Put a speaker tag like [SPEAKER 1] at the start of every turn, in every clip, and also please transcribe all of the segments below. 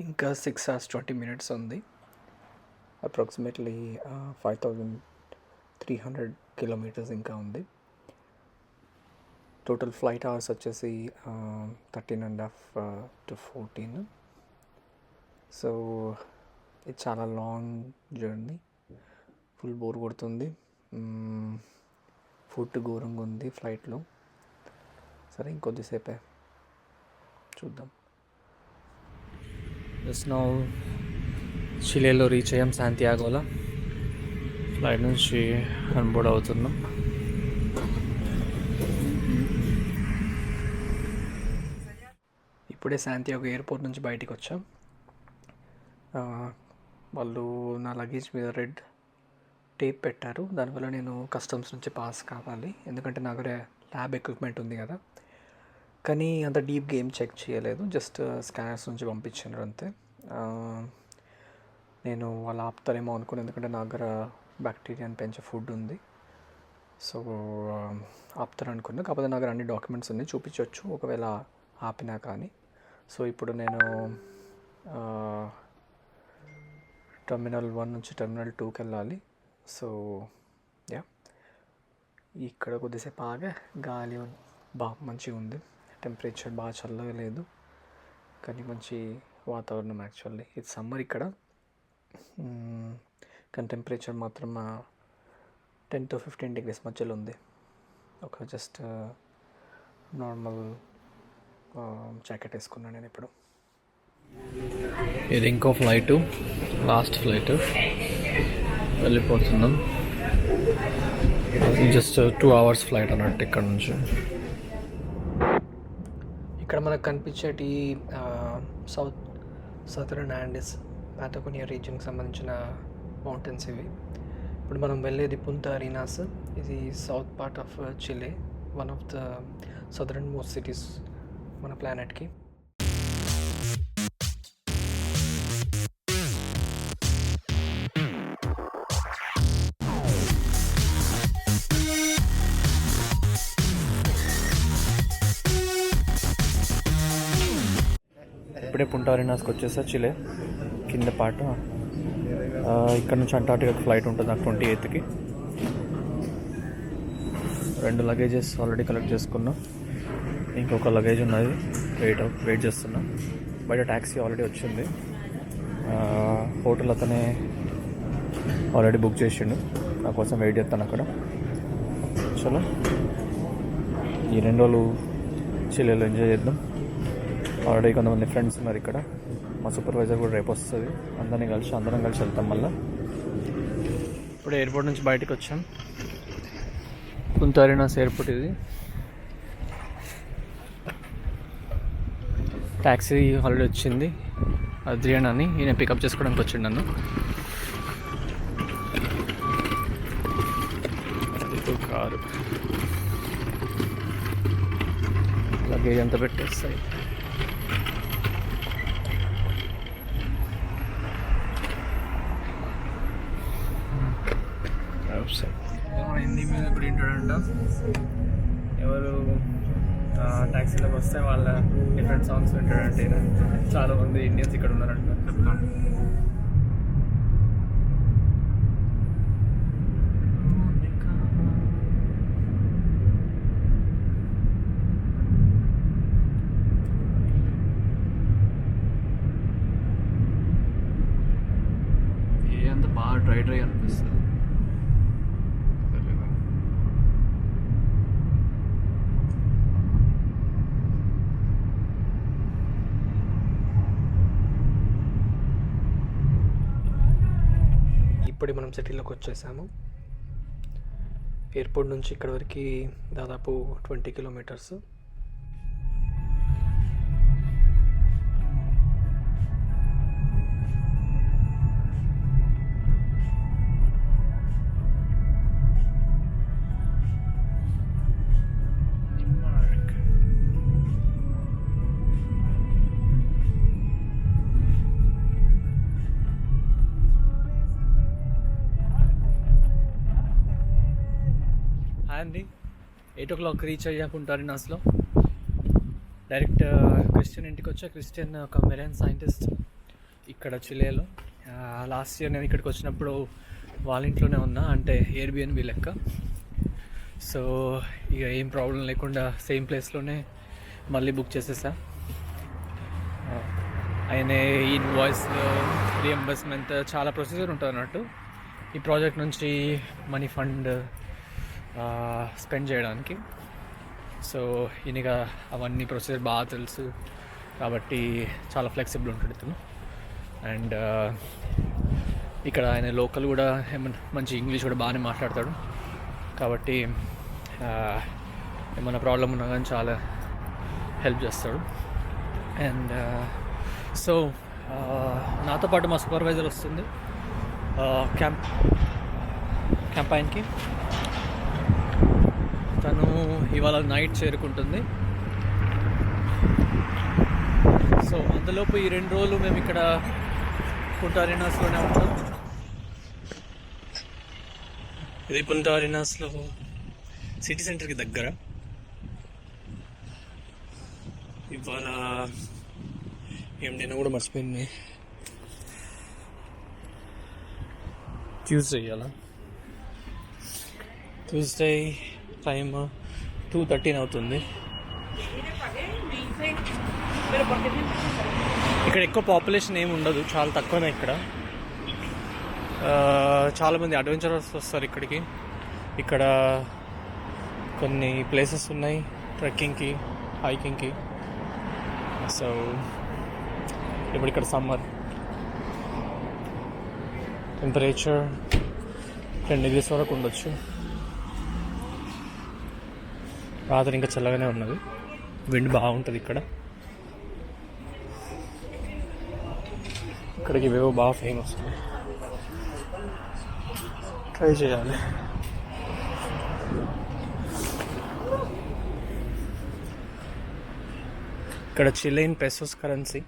[SPEAKER 1] ఇంకా six hours twenty minutes ఉంది. Approximately five thousand three hundred kilometres ఇంకా ఉంది. టోటల్ ఫ్లైట్ అవర్స్ వచ్చేసి thirteen and half to fourteen so ఇది చాలా లాంగ్ జర్నీ ఫుల్ బోర్ కొడుతుంది. Mm, ఫుడ్ ఘోరంగా ఉంది ఫ్లైట్లో సరే ఇంకొద్దిసేపే. చూద్దాం. జస్ట్ నౌ చిలేలో రీచ్ అయ్యాం శాంతియాగోలో ఫ్లైట్ నుంచి అన్బోర్డ్ అవుతున్నాం. ఇప్పుడే శాంతియాగో ఎయిర్పోర్ట్ నుంచి బయటికి వచ్చాం. వాళ్ళు నా లగేజ్ మీద రెడ్ టేప్ పెట్టారు. దానివల్ల నేను కస్టమ్స్ నుంచి పాస్ కావాలి. ఎందుకంటే నా దగ్గర ల్యాబ్ ఎక్విప్మెంట్ ఉంది కదా. కానీ అంత డీప్ గేమ్ చెక్ చేయలేదు. జస్ట్ స్కానర్స్ నుంచి పంపించారు అంతే. నేను వాళ్ళు ఆపుతారేమో అనుకుని ఎందుకంటే నా దగ్గర బ్యాక్టీరియాని పెంచే ఫుడ్ ఉంది. సో ఆపుతారు అనుకున్నా. కాకపోతే నా దగ్గర అన్ని డాక్యుమెంట్స్ ఉన్నాయి. చూపించవచ్చు ఒకవేళ ఆపినా కానీ. సో ఇప్పుడు నేను టర్మినల్ టెర్మినల్ వన్ నుంచి టెర్మినల్ టూకి వెళ్ళాలి. సో యా ఇక్కడ కొద్దిసేపు ఆగా. గాలి బా మంచిగా ఉంది. టెంపరేచర్ బాగా చల్లగా లేదు. కానీ మంచి వాతావరణం యాక్చువల్లీ. ఇది సమ్మర్ ఇక్కడ. కానీ టెంపరేచర్ మాత్రం టెన్ టు ఫిఫ్టీన్ డిగ్రీస్ మధ్యలో ఉంది. ఒక జస్ట్ నార్మల్ జాకెట్ వేసుకున్నాను నేను ఇప్పుడు. ఇది ఇంకో ఫ్లైట్. Last flight. వెళ్ళిపోతున్నాం. జస్ట్ టూ అవర్స్ ఫ్లైట్ అన్నట్టు ఇక్కడ నుంచి. ఇక్కడ మనకు కనిపించేటి సౌత్ సదరన్ అండ్ పాటకోనియా రీజియన్కి సంబంధించిన మౌంటైన్స్ ఇవి. ఇప్పుడు మనం వెళ్ళేది పుంత అరీనాస్. ఇది south part of Chile one of the southernmost cities మన ప్లానెట్కి. ఇప్పుడే పుంటారినాస్కి వచ్చేసా చిలే. కింద పాట. ఇక్కడ నుంచి అంటార్టికా ఫ్లైట్ ఉంటుంది నాకు ట్వంటీ ఎయిత్కి. రెండు లగేజెస్ ఆల్రెడీ కలెక్ట్ చేసుకున్నా. ఇంకొక లగేజ్ ఉన్నది వెయిట్ వెయిట్ చేస్తున్నా. బయట ట్యాక్సీ ఆల్రెడీ వచ్చింది. హోటల్ అతనే ఆల్రెడీ బుక్ చేసిండు. నా కోసం వెయిట్ చేస్తాను అక్కడ. చలో. ఈ రెండు రోజులు చిల్లెలు ఎంజాయ్ చేద్దాం. ఆల్రెడీ కొంతమంది ఫ్రెండ్స్ ఉన్నారు ఇక్కడ. మా సూపర్వైజర్ కూడా రేపు వస్తుంది. అందరినీ కలిసి అందరం కలిసి వెళ్తాం మళ్ళీ. ఇప్పుడు ఎయిర్పోర్ట్ నుంచి బయటకు వచ్చాం. కుంతారినాస్ ఎయిర్పోర్ట్ ఇది. ట్యాక్సీ ఆల్రెడీ వచ్చింది. అద్రియాన్ అని ఈయన పికప్ చేసుకోవడానికి వచ్చిండు నన్ను. కారు. లగేజ్ అంతా పెట్టేస్తాయి. మ్యూజిక్ ఎవరు ట్యాక్సీలోకి వస్తే వాళ్ళ డిఫరెంట్ సాంగ్స్ వింటాడంటే చాలా మంది ఇండియన్స్ ఇక్కడ ఉన్నారంట. చెప్తాను ఏ అంత బాగా డ్రై డ్రై అనిపిస్తుంది తెలియదు. ఇప్పుడే మనం సిటీలోకి వచ్చేసాము. ఎయిర్పోర్ట్ నుంచి ఇక్కడ వరకు దాదాపు twenty kilometres. Eight o'clock reach అయ్యాకుంటారు నాస్లో డైరెక్ట్ క్రిస్టియన్ ఇంటికి వచ్చా క్రిస్టియన్ ఒక మెరైన్ సైంటిస్ట్ ఇక్కడ చిలేలో. లాస్ట్ ఇయర్ నేను ఇక్కడికి వచ్చినప్పుడు వాళ్ళ ఇంట్లోనే ఉన్నా అంటే ఎయిర్బిఎన్బి లెక్క. సో ఇక ఏం ప్రాబ్లం లేకుండా సేమ్ ప్లేస్లోనే మళ్ళీ బుక్ చేసేసా. ఆయన ఇన్వాయిస్ రియంబర్స్మెంట్ చాలా ప్రొసీజర్ ఉంటుంది అన్నట్టు ఈ ప్రాజెక్ట్ నుంచి మనీ ఫండ్ స్పెండ్ చేయడానికి. సో ఈయనగా అవన్నీ ప్రొసీజర్ బాగా తెలుసు. కాబట్టి చాలా ఫ్లెక్సిబుల్ ఉంటాడు ఇతను. అండ్ ఇక్కడ ఆయన లోకల్ కూడా ఏమన్నా మంచి ఇంగ్లీష్ కూడా బాగానే మాట్లాడతాడు. కాబట్టి ఏమైనా ప్రాబ్లం ఉన్నా కానీ చాలా హెల్ప్ చేస్తాడు. అండ్ సో నాతో పాటు మా సూపర్వైజర్ వస్తుంది. క్యాంప్ క్యాంపైన్కి తను ఇవాళ నైట్ చేరుకుంటుంది. సో అంతలోపు ఈ రెండు రోజులు మేము ఇక్కడ పుంటారినాస్లోనే ఉంటాం ఇది పుంటారినాస్లో సిటీ సెంటర్కి దగ్గర. ఇవాళ ఏం నేను కూడా మర్చిపోయింది ట్యూస్డే ఇవాళ ట్యూస్డే టైమ్ టూ థర్టీన్ అవుతుంది. ఇక్కడ ఎక్కువ పాపులేషన్ ఏమి ఉండదు చాలా తక్కువనే ఇక్కడ. చాలామంది అడ్వెంచరర్స్ వస్తారు ఇక్కడికి. ఇక్కడ కొన్ని ప్లేసెస్ ఉన్నాయి ట్రెక్కింగ్కి హైకింగ్కి. సో ఇప్పుడు ఇక్కడ సమ్మర్. టెంపరేచర్ టెన్ డిగ్రీస్ వరకు ఉండొచ్చు. రాత్రి ఇంకా చల్లగానే ఉన్నది. విండ్ బాగుంటుంది ఇక్కడ. ఇక్కడికి ఇవేవో బాగా ఫేమస్ ట్రై చేయాలి. ఇక్కడ Chilean pesos currency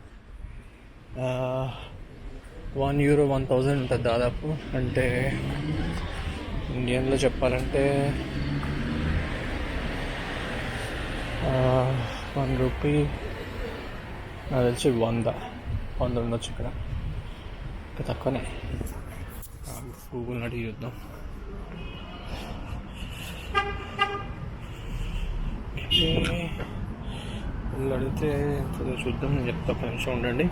[SPEAKER 1] one euro one thousand ఉంటుంది దాదాపు. అంటే ఇండియన్లో చెప్పాలంటే వన్ రూపీ. నాకు తెలిసి వంద. వంద ఉండొచ్చు ఇక్కడ. ఇంకా తక్కువనే. గూగుల్ అడిగి చూద్దాం. అడిగితే చూద్దాం. నేను చెప్తా ఒక నిమిషం ఉండండి.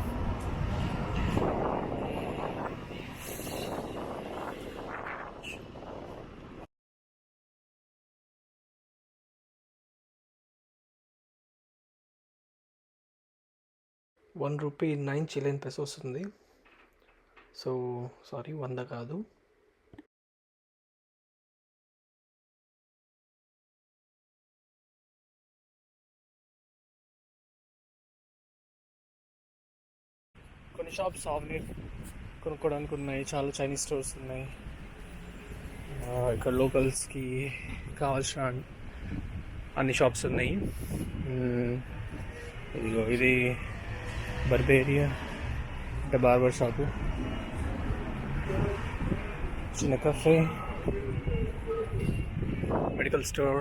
[SPEAKER 1] One rupee nine Chilean peso వస్తుంది సో సారీ వంద కాదు. కొన్ని షాప్స్ సాఫ్ట్వేర్ కొనుక్కోవడానికి ఉన్నాయి. చాలా చైనీస్ స్టోర్స్ ఉన్నాయి. ఇక్కడ లోకల్స్కి కావాల్సిన అన్ని షాప్స్ ఉన్నాయి. ఇదిగో ఇది బర్బేరియా అంటే బార్బర్ షాపు చిన్న కఫే మెడికల్ స్టోర్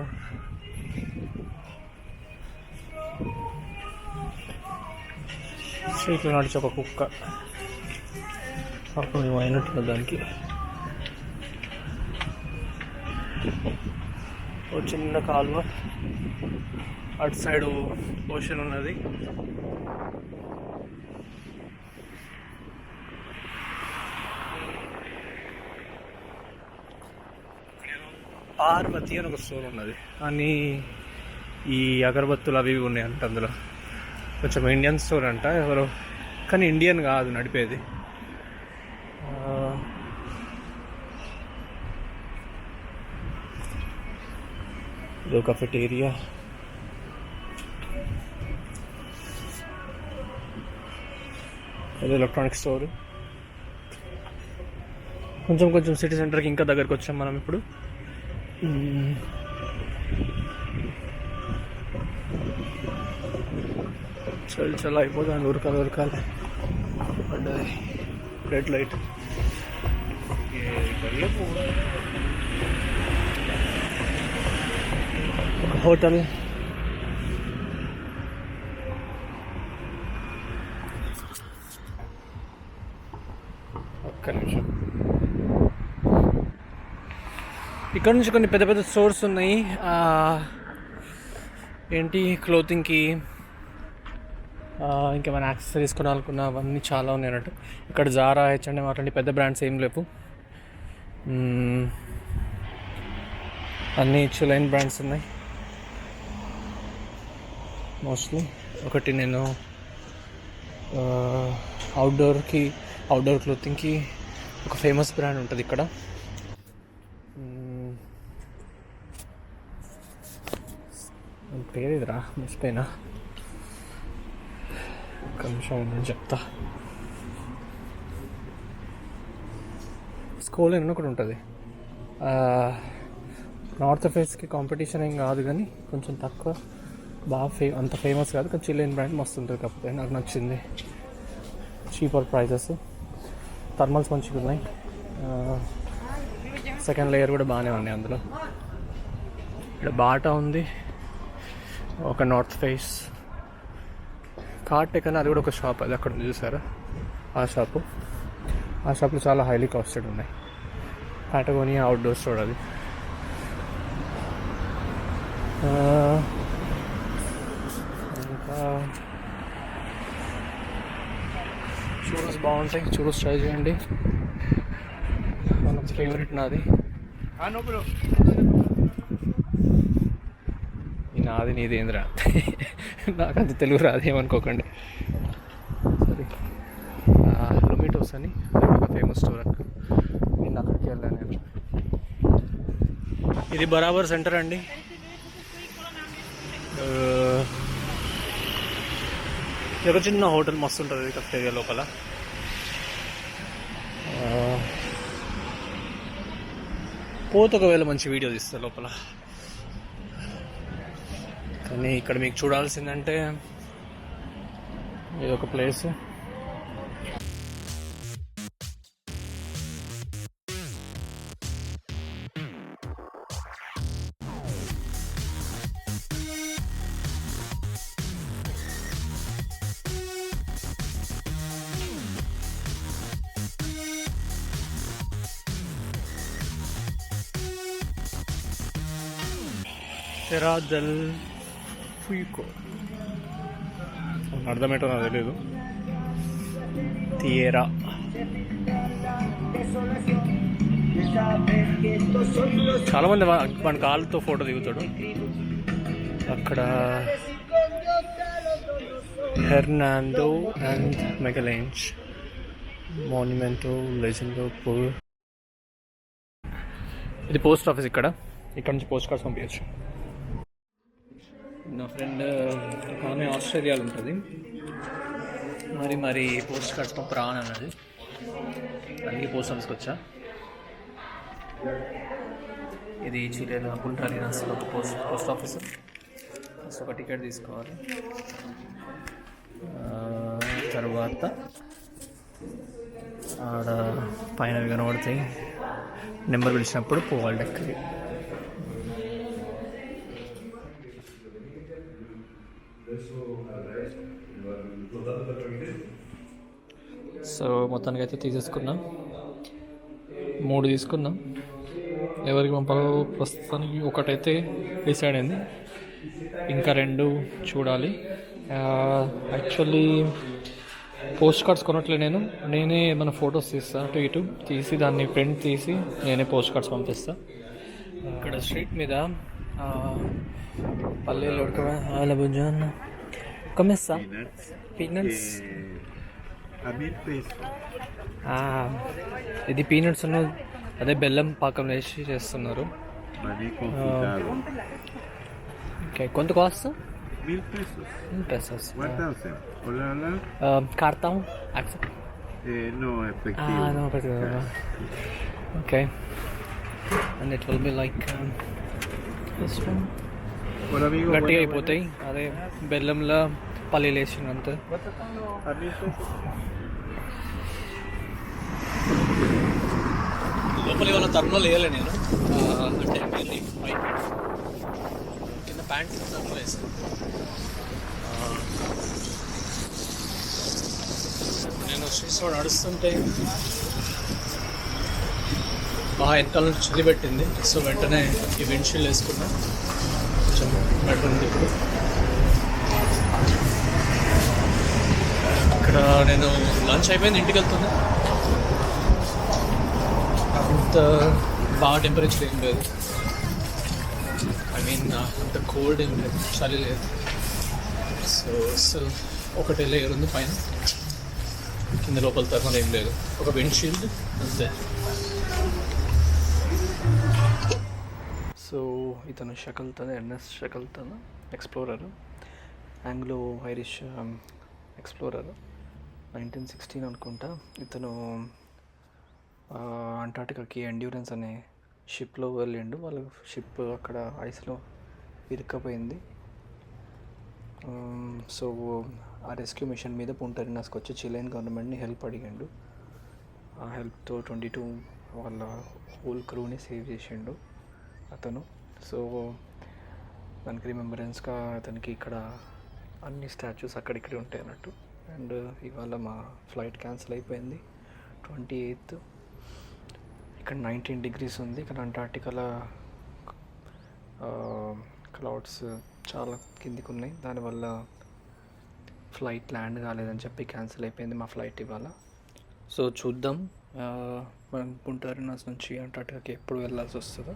[SPEAKER 1] స్ట్రీట్లో నడిచి ఒక కుక్క. అప్పుడు మేము అయినట్టున్న దానికి. ఓ చిన్న కాలువ. అటు సైడ్ ఓషన్ ఉన్నది. పార్వతి అని ఒక స్టోర్ ఉన్నది. అని ఈ అగరబత్తులు అవి ఇవి ఉన్నాయి అంట అందులో. కొంచెం ఇండియన్ స్టోర్ అంట ఎవరు. కానీ ఇండియన్ కాదు నడిపేది. ఇది ఒక కఫెటేరియా ఇది ఎలక్ట్రానిక్ స్టోర్ కొంచెం కొంచెం సిటీ సెంటర్కి ఇంకా దగ్గరకు వచ్చాం మనం ఇప్పుడు. చల్ చల్ అయిపోతాను ఉరకాలి ఉరకాలి పడ్డది రెడ్ లైట్ ఒక హోటల్ ఇక్కడ నుంచి కొన్ని పెద్ద పెద్ద స్టోర్స్ ఉన్నాయి. ఏంటి? క్లోతింగ్కి ఇంకేమైనా యాక్సెసరీస్ కొనాలనుకున్న అవన్నీ చాలా ఉన్నాయి అన్నట్టు. ఇక్కడ జారా హెచ్ఎండ్ఎం H&M అట్లాంటి పెద్ద బ్రాండ్స్ ఏం లేవు. అన్ని అన్నీ లైన్ బ్రాండ్స్ ఉన్నాయి. మోస్ట్లీ ఒకటి నేను అవుట్డోర్కి అవుట్డోర్ క్లోతింగ్కి ఒక ఫేమస్ బ్రాండ్ ఉంటుంది ఇక్కడ. పేరేదిరా పేరు ఇదిరా మర్చిపోయినా ఒక్క నిమిషం నేను చెప్తా స్కూల్ అని ఒకటి ఉంటుంది. నార్త్ ఫేస్కి కాంపిటీషన్ ఏం కాదు కానీ కొంచెం తక్కువ. బాగా ఫే అంత ఫేమస్ కాదు కానీ చిల్లెన్ బ్రాండ్ మస్తు ఉంటుంది కాకపోతే నాకు నచ్చింది. చీపర్ ప్రైజెస్ థర్మల్స్ మంచిగా ఉన్నాయి. సెకండ్ లేయర్ కూడా బాగానే ఉన్నాయి అందులో. ఇక్కడ బాటా ఉంది. ఒక నార్త్ ఫేస్ కార్టెక్ అని అది కూడా ఒక షాప్ అది అక్కడ చూసారా? ఆ షాపు ఆ షాప్లో చాలా హైలీ కాస్టెడ్ ఉన్నాయి. పాటగోనియా అవుట్డోర్ స్టోర్ అది. ఇంకా చూరస్ బాగుంటాయి. చూరస్ ట్రై చేయండి. మన ఫేవరెట్ నాది. ఈ నాది నీదేంద్రా నాకు అంత తెలుగు రాదు ఏమనుకోకండి. సరే. లొమిటోస్ అని ఒక ఫేమస్ స్టోర్ నేను అక్కడికి వెళ్ళాను నేను. ఇది బరాబర్ సెంటర్ అండి. ఒక చిన్న హోటల్ మస్తు ఉంటుంది కఫ్టేరియా లోపల. పోత ఒకవేళ మంచి వీడియో తీస్తా లోపల. కానీ ఇక్కడ మీకు చూడాల్సిందంటే ఇది ఒక ప్లేస్ తెరా దెల్ ఫుయ్కో అర్థమేటో నాకు తెలియదు తీయరా. చాలా మంది కాళ్ళతో ఫోటో దిగుతాడు. అక్కడ హెర్నాండో అండ్ మెగలెంజ్. మాన్యుమెంటో లెజెండో పూర్ ఇది పోస్ట్ ఆఫీస్ ఇక్కడ. ఇక్కడ నుంచి పోస్ట్ కార్డ్స్ పంపించచ్చు. నా ఫ్రెండ్ ఒక ఆమె ఆస్ట్రేలియాలో ఉంటుంది. మరి మరి పోస్ట్ కార్డ్స్ పంపరా అని అన్నది. అన్ని పోస్ట్ ఆఫీస్కి వచ్చా. ఇది చిలేలో అసలు ఒక పోస్ట్ పోస్ట్ ఆఫీస్. ఫస్ట్ ఒక టికెట్ తీసుకోవాలి. తర్వాత ఆడ పైన కనబడతాయి నెంబర్ పిలిచినప్పుడు పోవాలి డెక్కకి సో మొత్తానికి అయితే తీసేసుకున్నాం. మూడు తీసుకున్నాం. ఎవరికి పంపాలో ప్రస్తుతానికి ఒకటైతే డిసైడ్ అయింది. ఇంకా రెండు చూడాలి. యాక్చువల్లీ పోస్ట్ కార్డ్స్ కొనట్లే నేను. నేనే మన ఫొటోస్ తీస్తా అటు ఇటు తీసి దాన్ని ప్రింట్ తీసి నేనే పోస్ట్ కార్డ్స్ పంపిస్తా. ఇక్కడ స్ట్రీట్ మీద పల్లెలు ఉడకబుజ్జాన్ కమిస్తా పీనట్స్. ఇది పీనట్స్ అదే బెల్లం పాకం వేసి చేస్తున్నారు. ఓకే కొంత cost. Pesos. కార్తాం accept. Okay and it will be like. గట్టిగా అయిపోతాయి. అదే బెల్లంలో పల్లీలు లేచినంత
[SPEAKER 2] buenas. A
[SPEAKER 1] లోపల ఏమైనా థర్మల్ వేయలే నేను? అంటే mainly పైన. కింద ప్యాంట్ తరుణాలు వేసాను నేను స్ట్రీట్స్లో నడుస్తుంటే బాగా వెనకాల నుంచి చలి పెట్టింది. సో వెంటనే ఈ విండ్షీల్డ్ వేసుకున్నా. కొంచెం బెటర్ ఉంది ఇప్పుడు. ఇక్కడ నేను లంచ్ అయిపోయింది ఇంటికి వెళ్తున్నా. అంత బాగా టెంపరేచర్ ఏం లేదు. ఐ మీన్ అంత కోల్డ్ ఏం లేదు చలి లేదు. సో అసలు ఒకటే లేయర్ ఉంది పైన. కింద లోపల తర్వాత ఏం లేదు. ఒక విండ్షీల్డ్ అంతే. సో ఇతను Shackleton NS Shackleton explorer Anglo Irish explorer nineteen sixteen అనుకుంటా ఇతను ఆ, అంటార్టికాకి ఎండ్యూరెన్స్ అనే షిప్లో వెళ్ళిండు. వాళ్ళ షిప్ అక్కడ ఐస్లో ఇరుక్కపోయింది. సో ఆ రెస్క్యూ మిషన్ మీద పుంటరినాస్కి వచ్చి చిలైన్ గవర్నమెంట్ని హెల్ప్ అడిగిండు. ఆ హెల్ప్తో ట్వంటీ టూ వాళ్ళ హోల్ క్రూని సేవ్ చేసిండు అతను. సో దానికి రిమెంబరెన్స్గా అతనికి ఇక్కడ అన్ని స్టాచ్యూస్ అక్కడిక్కడే ఉంటాయి అన్నట్టు. అండ్ ఇవాళ మా ఫ్లైట్ క్యాన్సిల్ అయిపోయింది. Twenty eighth. ఇక్కడ నైన్టీన్ డిగ్రీస్ ఉంది. ఇక్కడ అంటార్టికల క్లౌడ్స్ చాలా కిందికి ఉన్నాయి. దానివల్ల ఫ్లైట్ ల్యాండ్ కాలేదని చెప్పి క్యాన్సిల్ అయిపోయింది మా ఫ్లైట్ ఇవాళ. సో చూద్దాం. మనం పుంటరినాస్ నుంచి అంటార్టికాకి ఎప్పుడు వెళ్ళాల్సి వస్తుందో.